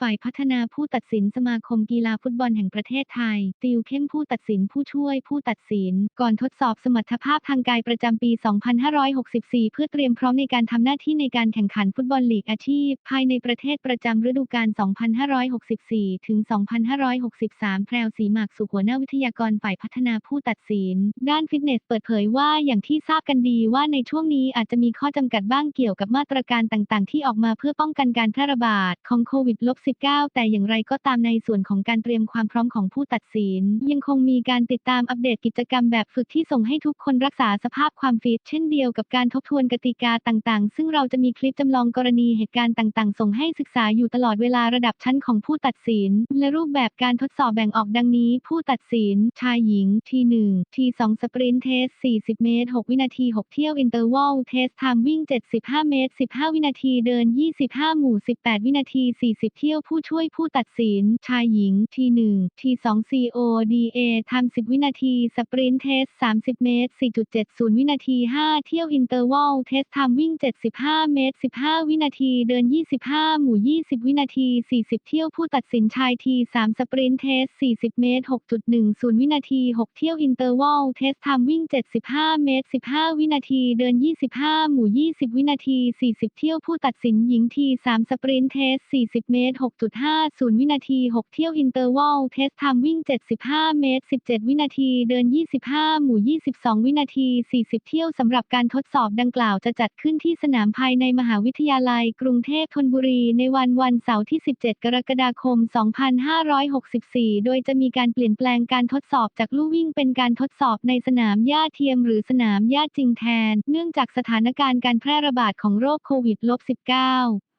ฝ่ายพัฒนาผู้ตัดสินสมาคมกีฬาฟุตบอลแห่งประเทศไทย ติวเข้มผู้ตัดสินผู้ช่วยผู้ตัดสิน ก่อนทดสอบสมรรถภาพทางกายประจำปี 2564 เพื่อเตรียมพร้อมในการทำหน้าที่ในการแข่งขันฟุตบอลลีกอาชีพ ภายในประเทศประจำฤดูกาล 2564 ถึง 2563 แพรวศรีหมากสุขหัวหน้าวิทยากรฝ่ายพัฒนาผู้ตัดสิน ด้านฟิตเนสเปิดเผยว่าอย่างที่ทราบกันดีว่าในช่วงนี้อาจจะมีข้อจำกัดบ้างเกี่ยวกับมาตรการต่างๆ ที่ออกมาเพื่อป้องกันการแพร่ระบาดของโควิด -19 แต่อย่างไรก็ตามในส่วนของการเตรียมความพร้อมของผู้ตัดสิน ยังคงมีการติดตามอัปเดตกิจกรรมแบบฝึกที่ส่งให้ทุกคนรักษาสภาพความฟิตเช่นเดียวกับการทบทวนกติกาต่างๆ ซึ่งเราจะมีคลิปจำลองกรณีเหตุการณ์ต่างๆ ส่งให้ศึกษาอยู่ตลอดเวลาระดับชั้นของผู้ตัดสิน และรูปแบบการทดสอบแบ่งออกดังนี้ ผู้ตัดสิน ชายหญิง ที1ที2สปรินต์เทส 40 เมตร 6 วินาที 6 เที่ยวอินเตอร์วัลเทสไทม์วิ่ง 75 เมตร 15 วินาทีเดิน 25 หมู่ 18 วินาที 40 เที่ยวผู้ช่วยผู้ตัดสิน ชายหญิงที1ที2 CODA ไทม์10 วินาที สปรินต์เทส 30 เมตร 4.70 วินาที 5 เที่ยวอินเตอร์วัลเทสไทม์วิ่ง 75 เมตร 15 วินาที เดิน 25 หมู่ 20 วินาที 40 เที่ยวผู้ตัดสินชายที3สปรินต์เทส 40 เมตร 6.10 วินาที 6 เที่ยวอินเตอร์วัลเทสไทม์วิ่ง 75 เมตร 15 วินาที เดิน 25 หมู่ 20 วินาที 40 เที่ยวผู้ตัดสินหญิงที3สปรินเทส 40 เมตร6.50 วินาที 6 เที่ยวอินเตอร์วัลเทสไทม์วิ่ง 75 เมตร 17 วินาที เดิน 25 หมู่ 22 วินาที 40 เที่ยวสำหรับการทดสอบดังกล่าวจะจัดขึ้นที่สนามภายในมหาวิทยาลัย กรุงเทพธนบุรีในวันวันเสาร์ที่ 17 กรกฎาคม 2564 โดยจะมีการเปลี่ยนแปลงการทดสอบจากลู่วิ่งเป็นการทดสอบในสนามหญ้าเทียมหรือสนามหญ้าจริงแทน เนื่องจากสถานการณ์การแพร่ระบาดของโรคโควิด -19